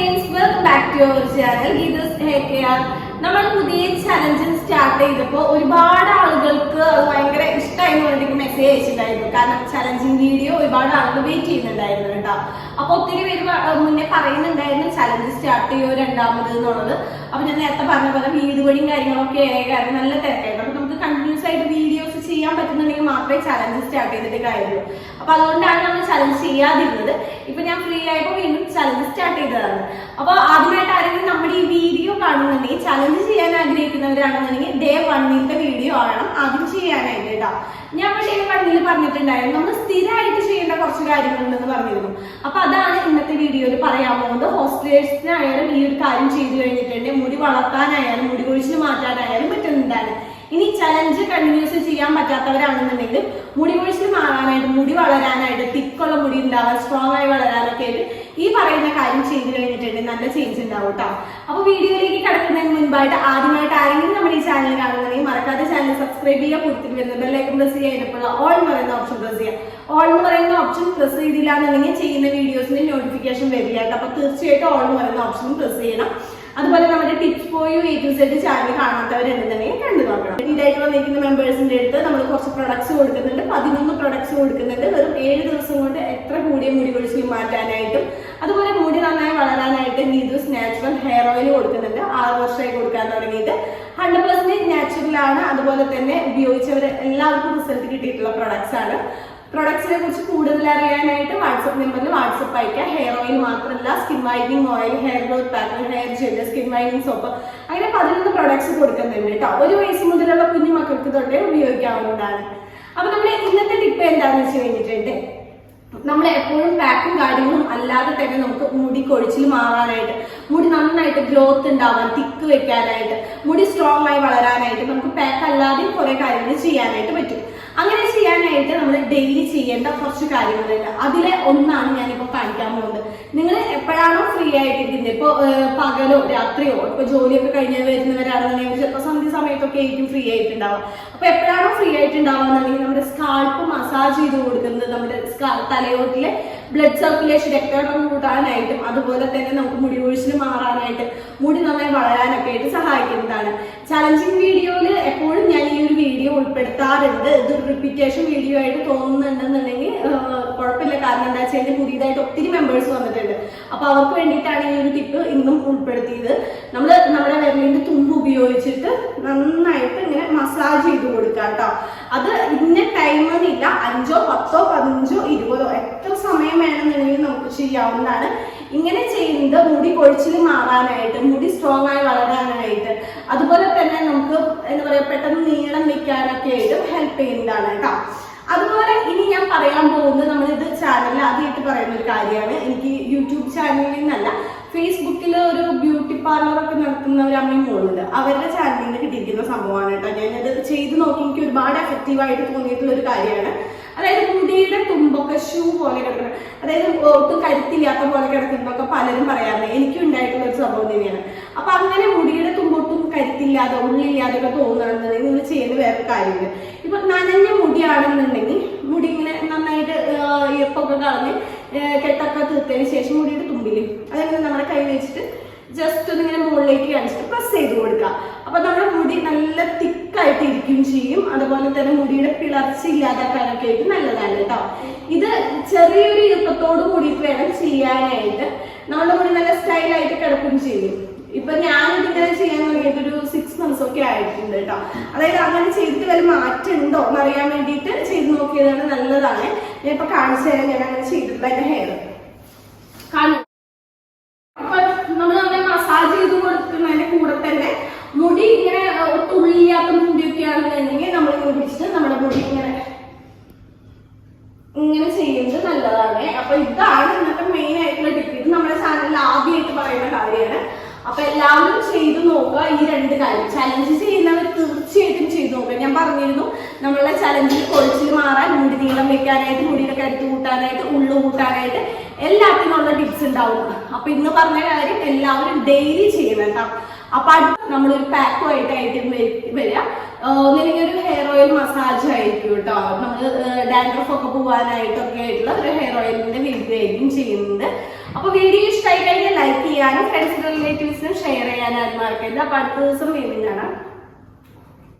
Friends welcome back to our channel ഇത് നമ്മൾ പുതിയ ചലഞ്ചിൽ സ്റ്റാർട്ട് ചെയ്തപ്പോൾ ഒരുപാട് ആളുകൾക്ക് അത് ഭയങ്കര ഇഷ്ടമായി വേണ്ടിയിട്ട് മെസ്സേജ് അയച്ചിട്ടുണ്ടായിരുന്നു. കാരണം ചലഞ്ചിങ് വീഡിയോ ഒരുപാട് ആളുകൾ വെയിറ്റ് ചെയ്യുന്നുണ്ടായിരുന്നു കേട്ടോ. അപ്പൊ ഒത്തിരി പേര് മുന്നേ പറയുന്നുണ്ടായിരുന്നു ചലഞ്ച് സ്റ്റാർട്ട് ചെയ്യുമോ രണ്ടാമത് എന്നുള്ളത്. അപ്പൊ ഞാൻ നേരത്തെ പറഞ്ഞ പോലെ വീട് പണിയും കാര്യങ്ങളൊക്കെ ആയ കാരണം നല്ല തിരക്കായിരുന്നു. അപ്പൊ നമുക്ക് കണ്ടിന്യൂസ് ആയിട്ട് വീഡിയോസ് ചെയ്യാൻ പറ്റുന്നുണ്ടെങ്കിൽ മാത്രമേ ചലഞ്ച് സ്റ്റാർട്ട് ചെയ്തിട്ട് കാര്യമുള്ളൂ. അപ്പൊ അതുകൊണ്ടാണ് നമ്മൾ ചലഞ്ച് ചെയ്യാതിരുന്നത്. ഇപ്പൊ ഞാൻ ഫ്രീ ആയപ്പോൾ വീണ്ടും ചലഞ്ച് സ്റ്റാർട്ട് ചെയ്തതാണ്. അപ്പൊ ആദ്യമായിട്ട് ആരെങ്കിലും നമ്മുടെ ഈ വീഡിയോ കാണുന്നുണ്ടെങ്കിൽ ചലഞ്ച് ചെയ്യാൻ ആഗ്രഹിക്കുന്നവരാണെന്നുണ്ടെങ്കിൽ ഡേ വണ്ണിന്റെ വീഡിയോ ആണ് ആദ്യം ചെയ്യാനായിട്ട് കേട്ടോ. ഞാൻ പക്ഷേ വണ്ണിൽ പറഞ്ഞിട്ടുണ്ടായിരുന്നു. നമ്മൾ സ്ഥിരമായിട്ട് ചെയ്യേണ്ട കുറച്ച് കാര്യങ്ങളുണ്ടെന്ന് പറഞ്ഞിരുന്നു. അപ്പൊ അതാണ് ഇന്നത്തെ വീഡിയോയിൽ പറയാൻ പോകുന്നത്. ഹോസ്റ്റലേഴ്സിനായാലും ഈ ഒരു കാര്യം ചെയ്തു കഴിഞ്ഞിട്ടുണ്ട് മുടി വളർത്താനായാലും മുടി കൊഴിച്ചിൽ മാറ്റാനായാലും ഇനി ചലഞ്ച് കണ്ടിന്യൂസ് ചെയ്യാൻ പറ്റാത്തവരാണെന്നുണ്ടെങ്കിൽ മുടി കൊഴിച്ചിൽ മാറാനായിട്ട് മുടി വളരാനായിട്ട് തിക്കുള്ള മുടി ഉണ്ടാവാൻ സ്ട്രോങ് ആയി വളരാനൊക്കെ ഈ പറയുന്ന കാര്യം ചെയ്ത് കഴിഞ്ഞിട്ടുണ്ടെങ്കിൽ നല്ല ചേഞ്ച് ഉണ്ടാവും കേട്ടോ അപ്പൊ വീഡിയോയിലേക്ക് കിടക്കുന്നതിന് മുൻപായിട്ട് ആദ്യമായിട്ട് ആരെങ്കിലും നമ്മുടെ ഈ ചാനൽ കാണുന്നുണ്ടെങ്കിൽ മറക്കാതെ ചാനൽ സബ്സ്ക്രൈബ് ചെയ്യുക കൊടുത്തിട്ട് വരുന്ന ബെല്ലൈക്കൺ പ്രസ് ചെയ്യുക അതിനപ്പോൾ ഓൾ എന്ന് പറയുന്ന ഓപ്ഷൻ പ്രസ് ചെയ്യുക. ഓൾ എന്ന് പറയുന്ന ഓപ്ഷൻ പ്രസ് ചെയ്തില്ലാന്നുണ്ടെങ്കിൽ ചെയ്യുന്ന വീഡിയോസിന് നോട്ടിഫിക്കേഷൻ വരില്ല അപ്പൊ തീർച്ചയായിട്ടും ഓൾ എന്ന് പറയുന്ന ഓപ്ഷൻ പ്രസ് ചെയ്യണം. അതുപോലെ ടിപ്സ് പോയി എ ടു സെറ്റ് ചാനൽ കാണാത്തവരുണ്ടെന്നുണ്ടെങ്കിൽ കണ്ടു നോക്കണം. ഇതായിട്ട് വന്നിരിക്കുന്ന മെമ്പേഴ്സിന്റെ അടുത്ത് നമ്മൾ കുറച്ച് പ്രൊഡക്ട്സ് കൊടുക്കുന്നുണ്ട്. പതിനൊന്ന് പ്രൊഡക്ട്സ് കൊടുക്കുന്നുണ്ട്. വെറും ഏഴ് ദിവസം കൊണ്ട് എത്ര കൂടിയ മുടി കൊഴിച്ചിൽ മാറ്റാനായിട്ടും അതുപോലെ മുടി നന്നായി വളരാനായിട്ട് നീതൂസ് നാച്ചുറൽ ഹെയർ ഓയിൽ കൊടുക്കുന്നുണ്ട്. ആറ് വർഷമായി കൊടുക്കാൻ തുടങ്ങിയിട്ട്. ഹൺഡ്രഡ് പെർസെന്റേജ് നാച്ചുറൽ ആണ്. അതുപോലെ തന്നെ ഉപയോഗിച്ചവർ എല്ലാവർക്കും റിസൾട്ട് കിട്ടിയിട്ടുള്ള പ്രൊഡക്ട്സ് ആണ്. പ്രൊഡക്ട്സിനെ കുറിച്ച് കൂടുതൽ അറിയാനായിട്ട് വാട്സപ്പ് നമ്പറിൽ വാട്സപ്പ് അയക്കാം ഹെയർ ഓയിൽ മാത്രമല്ല skin whitening oil hair growth pack hair gel skin whitening soap അങ്ങനെ പതിനൊന്ന് പ്രൊഡക്ട്സ് കൊടുക്കുന്നുണ്ട് കേട്ടോ ഒരു വയസ്സ് മുതലുള്ള കുഞ്ഞു മക്കൾക്ക് തൊട്ടേ ഉപയോഗിക്കാവുന്നതാണ്. അപ്പൊ നമ്മുടെ ഇന്നത്തെ ടിപ്പ് എന്താണെന്ന് വെച്ച് കഴിഞ്ഞിട്ടുണ്ട്? നമ്മൾ എപ്പോഴും പാക്കും കാര്യങ്ങളും അല്ലാതെ തന്നെ നമുക്ക് മുടി കൊഴിച്ചിൽ മാറാനായിട്ട് മുടി നന്നായിട്ട് ഗ്രോത്ത് ഉണ്ടാവാൻ തിക്ക് വെക്കാനായിട്ട് മുടി സ്ട്രോങ് ആയി വളരാനായിട്ട് നമുക്ക് പാക്ക് അല്ലാതെയും കുറെ കാര്യങ്ങൾ ചെയ്യാനായിട്ട് പറ്റും. അങ്ങനെ ചെയ്യാനായിട്ട് നമ്മൾ ഡെയിലി ചെയ്യേണ്ട കുറച്ച് കാര്യങ്ങളുണ്ട്. അതിലെ ഒന്നാണ് ഞാനിപ്പോൾ കാണിക്കാൻ പോകുന്നത്. നിങ്ങൾ എപ്പോഴാണോ ഫ്രീ ആയിട്ടിരിക്കുന്നത്? ഇപ്പോൾ പകലോ രാത്രിയോ ഇപ്പോൾ ജോലിയൊക്കെ കഴിഞ്ഞ് വരുന്നവരാണെന്നുണ്ടെങ്കിൽ ചിലപ്പോൾ സന്ധ്യ സമയത്തൊക്കെ ആയിരിക്കും ഫ്രീ ആയിട്ടുണ്ടാവുക. അപ്പോൾ എപ്പോഴാണോ ഫ്രീ ആയിട്ടുണ്ടാവുകയെന്നുണ്ടെങ്കിൽ നമ്മുടെ സ്കാൾപ്പ് മസാജ് ചെയ്ത് കൊടുക്കുന്നത് നമ്മുടെ തലയോട്ടിലെ ബ്ലഡ് സർക്കുലേഷൻ രക്തയോട്ടം കൂട്ടാനായിട്ടും അതുപോലെ തന്നെ നമുക്ക് മുടി കൊഴിച്ചിൽ മാറാനായിട്ട് മുടി നന്നായി വളരാനൊക്കെ ആയിട്ട് സഹായിക്കുന്നതാണ്. ചലഞ്ചിങ് വീഡിയോയിൽ എപ്പോഴും ഞാൻ ഈ ഒരു വീഡിയോ ഉൾപ്പെടുത്താറുണ്ട്. ഇത് റിപ്പീറ്റേഷൻ വീഡിയോ ആയിട്ട് തോന്നുന്നുണ്ടെന്നുണ്ടെങ്കിൽ കുഴപ്പമില്ല. കാരണം എന്താ വെച്ചാൽ അതിന് പുതിയതായിട്ട് ഒത്തിരി മെമ്പേഴ്സ് വന്നിട്ടുണ്ട്. അപ്പൊ അവർക്ക് വേണ്ടിയിട്ടാണ് ഈ ഒരു ടിപ്പ് ഇന്നും ഉൾപ്പെടുത്തിയത്. നമ്മൾ നമ്മുടെ വിരലിന്റെ തുമ്പ് ഉപയോഗിച്ചിട്ട് നന്നായിട്ട് ഇങ്ങനെ മസാജ് ചെയ്ത് കൊടുക്കാം കേട്ടോ. അത് ഇന്ന ടൈമെന്നില്ല അഞ്ചോ പത്തോ പതിനഞ്ചോ ഇരുപതോ എത്ര സമയം വേണമെന്നുണ്ടെങ്കിൽ നമുക്ക് ചെയ്യാവുന്നതാണ്. ഇങ്ങനെ ചെയ്യുന്നത് മുടി കൊഴിച്ചിൽ മാറാനായിട്ട് മുടി സ്ട്രോങ് ആയി വളരാനായിട്ട് അതുപോലെ തന്നെ നമുക്ക് എന്താ പറയാ പെട്ടെന്ന് നീളം വെക്കാനൊക്കെ ആയിട്ടും ഹെൽപ്പ് ചെയ്യുന്നതാണ് കേട്ടോ. അതുപോലെ ഇനി ഞാൻ പറയാൻ പോകുന്നത് നമ്മളിത് ചാനലിൽ ആദ്യമായിട്ട് പറയുന്ന ഒരു കാര്യമാണ്. എനിക്ക് യൂട്യൂബ് ചാനലിൽ നിന്നല്ല ഫേസ്ബുക്കിൽ ഒരു ബ്യൂട്ടി പാർലർ ഒക്കെ നടത്തുന്ന ഒരു അമ്മയും മോളുണ്ട്. അവരുടെ ചാനലിൽ നിന്ന് കിട്ടിയിരിക്കുന്ന സംഭവമാണ് കേട്ടോ ചെയ്ത് നോക്കി എനിക്ക് ഒരുപാട് എഫക്റ്റീവ് ആയിട്ട് തോന്നിയിട്ടുള്ള ഒരു കാര്യമാണ്. അതായത് മുടിയുടെ തുമ്പൊക്കെ ഷൂ പോലെ കിടക്കണം അതായത് ഒട്ടും കരുത്തില്ലാത്ത പോലെ കിടക്കുന്നതൊക്കെ പലരും പറയാറുണ്ട്. എനിക്കും ഉണ്ടായിട്ടുള്ള ഒരു സംഭവം തന്നെയാണ്. അപ്പൊ അങ്ങനെ മുടിയുടെ തുമ്പൊട്ടും കരുത്തില്ലാതെ ഉള്ളില്ലാതെ ഒക്കെ തോന്നുകയാണെന്നുണ്ടെങ്കിൽ നിങ്ങൾ ചെയ്യുന്ന വേറെ കാര്യമില്ല ഇപ്പൊ നനഞ്ഞ മുടിയാണെന്നുണ്ടെങ്കിൽ മുടി ഇങ്ങനെ നന്നായിട്ട് ഈർപ്പൊക്കെ കളഞ്ഞ് കെട്ടൊക്കെ തീർത്തതിന് ശേഷം മുടിയുടെ തുമ്പിൽ അതായത് നമ്മുടെ കൈ വെച്ചിട്ട് ജസ്റ്റ് ഒന്ന് ഇങ്ങനെ മുകളിലേക്ക് കാണിച്ചിട്ട് പ്രസ് ചെയ്ത് കൊടുക്കുക. അപ്പൊ നമ്മുടെ തിക്കായിട്ട് ഇരിക്കും ചെയ്യും. അതുപോലെ തന്നെ മുടിയുടെ പിളർച്ച ഇല്ലാതാക്കാനൊക്കെ ആയിട്ട് നല്ലതാണ് കേട്ടോ. ഇത് ചെറിയൊരു ഈർപ്പത്തോട് കൂടിയിട്ട് വേണം ചെയ്യാനായിട്ട്. നമ്മുടെ മുടി നല്ല സ്റ്റൈലായിട്ട് കിടക്കും ചെയ്യും. ഇപ്പൊ ഞാൻ ഇതിങ്ങനെ ചെയ്യാൻ തുടങ്ങിയിട്ട് ഒരു സിക്സ് മന്ത്സ് ഒക്കെ ആയിട്ടുണ്ട് കേട്ടോ. അതായത് അങ്ങനെ ചെയ്തിട്ട് വല്ല മാറ്റം ഉണ്ടോ എന്ന് അറിയാൻ വേണ്ടിയിട്ട് ചെയ്ത് നോക്കിയതാണ് നല്ലതാണ്. ഞാൻ ഇപ്പൊ കാണിച്ചു തരാം ഞാൻ അങ്ങനെ ചെയ്തിട്ടുള്ള എന്റെ ഹെയർ കാണും അപ്പൊ നമ്മൾ അങ്ങനെ മസാജ് ചെയ്ത് കൊടുക്കുന്നതിന്റെ കൂടെ തന്നെ മുടി ഇങ്ങനെ ഒട്ടും ഉള്ളിയാത്ത മുടിയൊക്കെ ആണെന്നുണ്ടെങ്കിൽ നമ്മൾ ഇങ്ങനെ പിടിച്ചിട്ട് നമ്മുടെ മുടി ഇങ്ങനെ ഇങ്ങനെ ചെയ്യുന്നത് നല്ലതാണ് അപ്പൊ ഇതാണ് ഇന്നത്തെ മെയിൻ ആയിട്ടുള്ള ടിപ്പ് ഇത് നമ്മുടെ ചാനലിൽ ആദ്യമായിട്ട് പറയുന്ന കാര്യമാണ് അപ്പൊ എല്ലാവരും ചെയ്തു നോക്കുക ഈ രണ്ട് കാര്യം. ചലഞ്ച് ചെയ്യുന്നവർ തീർച്ചയായിട്ടും ചെയ്തു നോക്കുക. ഞാൻ പറഞ്ഞിരുന്നു നമ്മളുടെ ചലഞ്ചിൽ കൊഴിച്ചിൽ മാറാൻ മുടി നീളം വെക്കാനായിട്ട് മുടിയുടെ കരുത്ത് കൂട്ടാനായിട്ട് ഉള്ളു കൂട്ടാനായിട്ട് എല്ലാത്തിനും ഉള്ള ടിപ്സ് ഉണ്ടാവും. അപ്പൊ ഇന്ന് പറഞ്ഞ കാര്യം എല്ലാവരും ഡെയിലി ചെയ്യണം കേട്ടോ. അപ്പൊ അടുത്ത നമ്മളൊരു പാക്കുമായിട്ടായിട്ട് വരിക ഒന്നില്ലെങ്കിൽ ഒരു ഹെയർ ഓയിൽ മസാജ് ആയിരിക്കും കേട്ടോ. നമ്മൾ ഡാൻഡ്രഫ് ഒക്കെ പോകാനായിട്ടൊക്കെ ആയിട്ടുള്ള ഒരു ഓയിലിന്റെ വീഡിയോ ആയിരിക്കും ചെയ്യുന്നത് അപ്പൊ വീഡിയോ ഇഷ്ടമായി കഴിഞ്ഞാൽ ലൈക്ക് ചെയ്യാനും ഫ്രണ്ട്സിനും റിലേറ്റീവ്സിനും ഷെയർ ചെയ്യാനും മറക്കരുത്. അപ്പൊ അടുത്ത ദിവസം വീണ്ടും കാണാം.